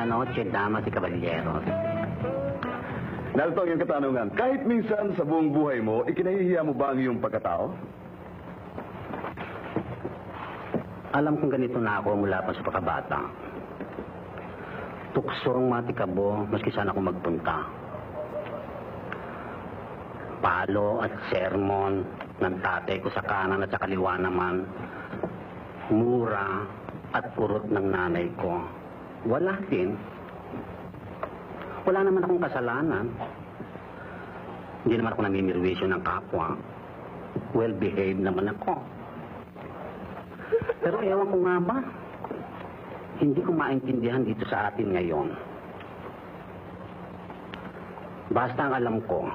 noche, damas y caballeros. Narito ang iyong katanungan. Kahit minsan sa buong buhay mo, ikinahihiya mo ba ang iyong pagkatao? Alam kong ganito na ako mula pa sa pagkabata. Tuksong matikabo, maski saan ako magpunta. Palo at sermon ng tatay ko sa kanan at sa kaliwa naman. Mura at kurot ng nanay ko. Wala din. Wala naman akong kasalanan. Hindi naman ako namimirwisyo ng kapwa. Well-behaved naman ako. Pero ewan ko nga ba, hindi ko maintindihan dito sa atin ngayon. Basta ang alam ko,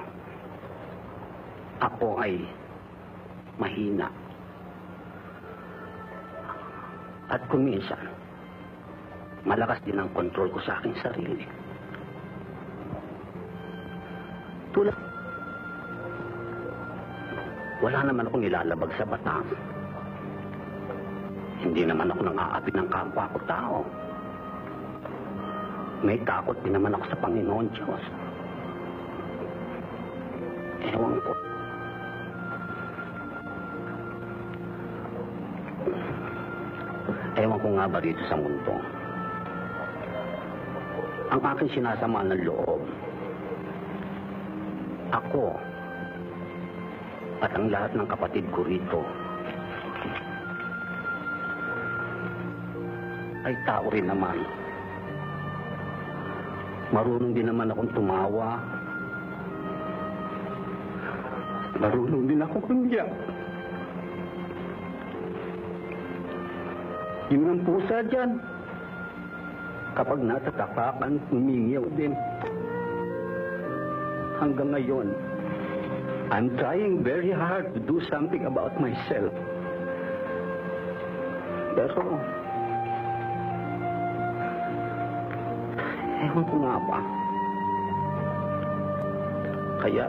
ako ay mahina. At kung minsan, malakas din ang kontrol ko sa aking sarili. Tulad, wala naman akong nilalabag sa batas. Hindi naman ako nang aapit ng kapwa ko tao. May takot din naman ako sa Panginoon Diyos. Ewan ko. Ewan ko nga ba dito sa mundo. Ang aking sinasama ng loob. Ako at ang lahat ng kapatid ko rito ay tao rin naman. Marunong din naman akong tumawa. Marunong din akong kumiyak. Yun ang pusa dyan. Kapag natatapakan, humingiyaw din. Hanggang ngayon, I'm trying very hard to do something about myself. Pero, Ewan ko nga ba. Kaya...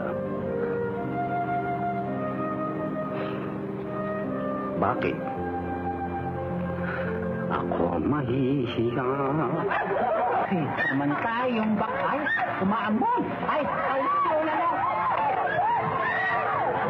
Bakit? Ako mahihiya. Ay, naman tayong bakal. Umaambon. Ay.